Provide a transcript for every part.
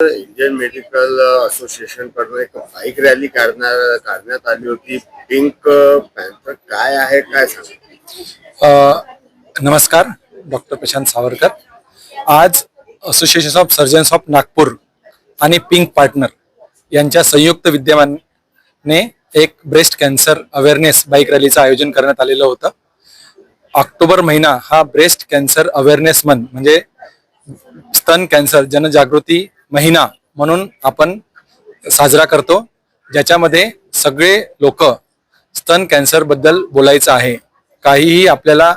Indian medical असोसिएशनकडून एक bike rally काढणार काढण्यात आली होती. पिंक पॅन्थर काय आहे काय सांग? नमस्कार डॉक्टर प्रशांत सावरकर. आज association of surgeons of Nagpur आणि पिंक पार्टनर यांच्या संयुक्त विद्यमाने एक ब्रेस्ट कॅन्सर अवेअरनेस बाईक रॅलीचं आयोजन करण्यात आलेलं होतं. ऑक्टोबर महिना हा ब्रेस्ट कॅन्सर अवेअरनेस मंथ म्हणजे स्तन कॅन्सर जनजागृती महिना म्हणून आपण साजरा करतो ज्याच्यामध्ये सगळे लोक स्तन कॅन्सरबद्दल बोलायचं आहे. काहीही आपल्याला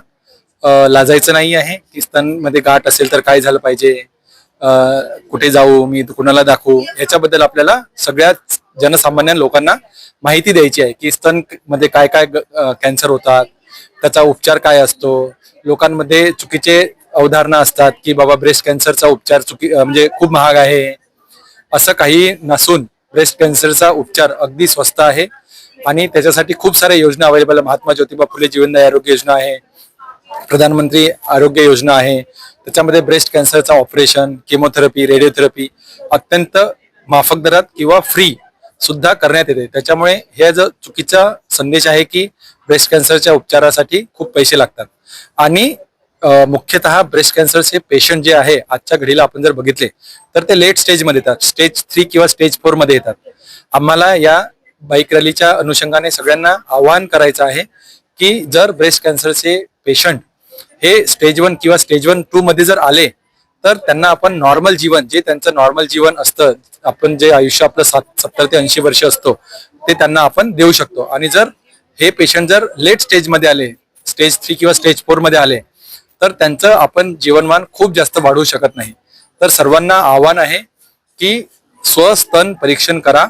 लाजायचं नाही आहे की स्तनमध्ये गाठ असेल तर काय झालं पाहिजे कुठे जाऊ मी कुणाला दाखवू याच्याबद्दल आपल्याला सगळ्या जनसामान्य लोकांना माहिती द्यायची आहे की स्तनमध्ये काय काय कॅन्सर होतात त्याचा उपचार काय असतो लोकांमध्ये चुकीचे अवधारणा असतात की बाबा ब्रेस्ट कॅन्सरचा उपचार चुकी म्हणजे खूप महाग आहे. असं काही नसून ब्रेस्ट कॅन्सरचा उपचार अगदी स्वस्त आहे. आणि त्याच्यासाठी खूप साऱ्या योजना अवेलेबल आहे महात्मा ज्योतिबा फुले जीवनदायी आरोग्य योजना आहे. प्रधानमंत्री आरोग्य योजना आहे. त्याच्यामध्ये ब्रेस्ट कॅन्सरचा ऑपरेशन केमोथेरपी रेडिओथेरपी अत्यंत माफक दरात किंवा फ्री सुद्धा करण्यात येते. त्याच्यामुळे हे जो चुकीचा संदेश आहे की ब्रेस्ट कॅन्सरच्या उपचारासाठी खूप पैसे लागतात. आणि मुख्यतः ब्रेस्ट कॅन्सरचे पेशंट जे आहे आजच्या घडीला आपण जर बघितले तर ते लेट स्टेजमध्ये येतात. स्टेज थ्री किंवा स्टेज फोरमध्ये येतात. आम्हाला या बाईक रॅलीच्या अनुषंगाने सगळ्यांना आवाहन करायचं आहे की जर ब्रेस्ट कॅन्सरचे पेशंट हे स्टेज वन किंवा स्टेज वन टू मध्ये जर आले तर त्यांना आपण नॉर्मल जीवन जे त्यांचं नॉर्मल जीवन असतं आपण जे आयुष्य आपलं सात सत्तर ते ऐंशी वर्ष असतो ते त्यांना आपण देऊ शकतो. आणि जर हे पेशंट जर लेट स्टेजमध्ये आले स्टेज थ्री किंवा स्टेज फोरमध्ये आले तर त्यांचं आपण जीवनमान खूप जास्त वाढवू शकत नाही. तर सर्वांना आव्हान आहे की स्वस्तन परीक्षण करा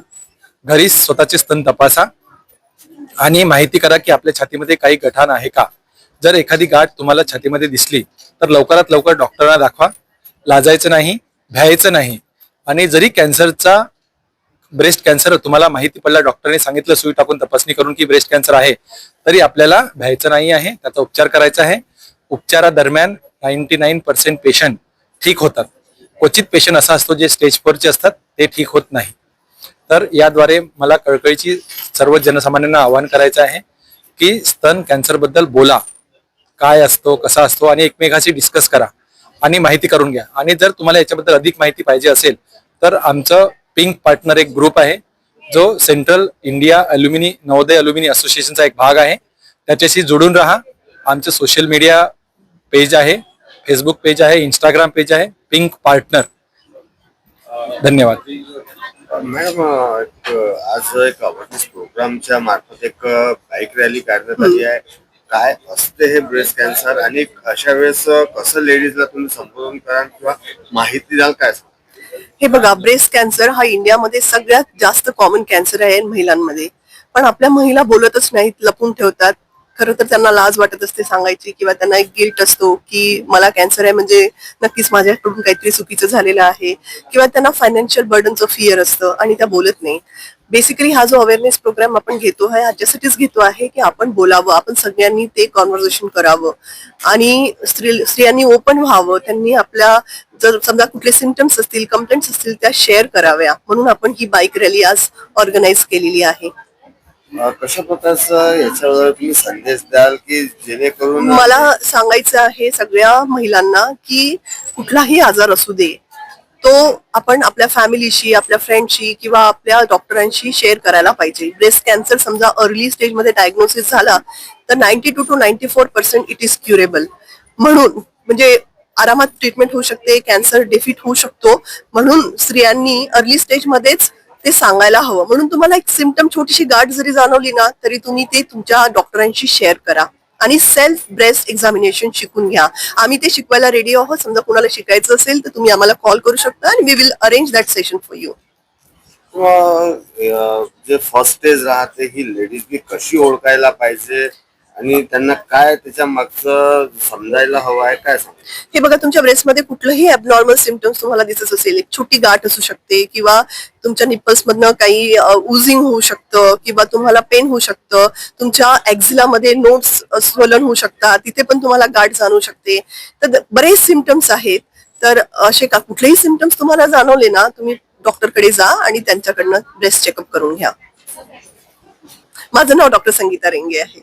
घरी स्वतःचे स्तन तपासा आणि माहिती करा की आपल्या छातीमध्ये काही गठाण आहे का. जर एखादी गाठ तुम्हाला छातीमध्ये दिसली तर लवकरात लवकर डॉक्टरना दाखवा. लाजायचं नाही भ्यायचं नाही आणि जरी कॅन्सरचा ब्रेस्ट कॅन्सर तुम्हाला माहिती पडला डॉक्टरने सांगितलं सुई टाकून तपासणी करून की ब्रेस्ट कॅन्सर आहे तरी आपल्याला भ्यायचं नाही आहे त्याचा उपचार करायचा आहे. उपचारादरम्यान नाईन्टी नाईन पर्सेंट पेशंट ठीक होतात. क्वचित पेशंट असा असतो जे स्टेज फोरचे असतात ते ठीक होत नाही. तर याद्वारे मला कळकळीची सर्व जनसामान्यांना आवाहन करायचं आहे की स्तन कॅन्सरबद्दल बोला. काय असतो कसा असतो आणि एकमेकाशी डिस्कस करा. आणि माहिती करून घ्या. आणि जर तुम्हाला याच्याबद्दल अधिक माहिती पाहिजे असेल तर आमचं पिंक पार्टनर एक ग्रुप आहे जो central India alumni Navodaya alumni असोसिएशनचा एक भाग आहे. त्याच्याशी जोडून राहा. आमचं सोशल मीडिया पेज आहे फेसबुक पेज आहे इंस्टाग्राम पेज आहे पिंक पार्टनर धन्यवाद. मॅडम आज एक अवेअरनेस प्रोग्रामच्या मार्फत एक बाईक रॅली काढण्यात आली आहे. काय असते हे ब्रेस्ट कॅन्सर आणि अशा वेळेस कसं लेडीजला तुम्ही संबोधन कराल किंवा माहिती द्याल काय? हे बघा ब्रेस्ट कॅन्सर हा इंडियामध्ये सगळ्यात जास्त कॉमन कॅन्सर आहे महिलांमध्ये. पण आपल्या महिला बोलतच नाहीत लपून ठेवतात. खरं तर त्यांना लाज वाटत असते सांगायची किंवा त्यांना एक गिल्ट असतो की मला कॅन्सर आहे म्हणजे नक्कीच माझ्याकडून काहीतरी चुकीचं झालेलं आहे किंवा त्यांना फायनान्शियल बर्डनचं फिअर असतं आणि त्या बोलत नाही. बेसिकली हा जो अवेअरनेस प्रोग्राम आपण घेतो आहे ह्याच्यासाठीच घेतो आहे की आपण बोलावं आपण सगळ्यांनी ते कॉन्व्हर्सेशन करावं आणि स्त्री स्त्रियांनी ओपन व्हावं त्यांनी आपल्या जर समजा कुठले सिमटम्स असतील कंप्लेंट्स असतील त्या शेअर कराव्या म्हणून आपण ही बाईक रॅली आज ऑर्गनाईज केलेली आहे. कशा प्रकारचा याच्यावर तुम्ही संदेश द्याल की जेणेकरून मला सांगायचं आहे सगळ्या महिलांना की कुठलाही आजार असू दे तो आपण आपल्या फॅमिलीशी आपल्या फ्रेंडशी किंवा आपल्या डॉक्टरांशी शेअर करायला पाहिजे. ब्रेस्ट कॅन्सर समजा अर्ली स्टेजमध्ये डायग्नोसिस झाला तर ninety two to ninety four percent it is curable म्हणून म्हणजे आरामात ट्रीटमेंट होऊ शकते कॅन्सर डेफिट होऊ शकतो. म्हणून स्त्रियांनी अर्ली स्टेजमध्येच ते सांगायला हवं. म्हणून तुम्हाला एक सिमटम छोटीशी गाठ जरी जाणवली ना तरी तुम्ही ते तुमच्या डॉक्टरांशी शेअर करा. आणि सेल्फ ब्रेस्ट एक्झामिनेशन शिकून घ्या. आम्ही ते शिकवायला रेडी आहोत. समजा कुणाला शिकायचं असेल तर तुम्ही आम्हाला कॉल करू शकता आणि we will arrange that session for you जे फर्स्ट स्टेज राहते ही लेडीज कशी ओळखायला पाहिजे? आणि त्यांना काय त्याच्या मागचं समजायला हवं आहे काय सांग? हे बघा तुमच्या ब्रेस्टमध्ये कुठलंही अबनॉर्मल सिमटम्स तुम्हाला दिसत असेल एक छोटी गाठ असू शकते किंवा तुमच्या निप्पल्स मधनं काही उझिंग होऊ शकतं किंवा तुम्हाला पेन होऊ शकतं. तुमच्या ऍक्झिलामध्ये नोट्स स्वलन होऊ शकतात. तिथे पण तुम्हाला गाठ जाणवू शकते. तर बरेच सिमटम्स आहेत. तर असे का कुठलेही सिमटम्स तुम्हाला जाणवले ना तुम्ही डॉक्टरकडे जा आणि त्यांच्याकडनं ब्रेस्ट चेकअप करून घ्या. माझं नाव डॉक्टर संगीता रेंगे आहे.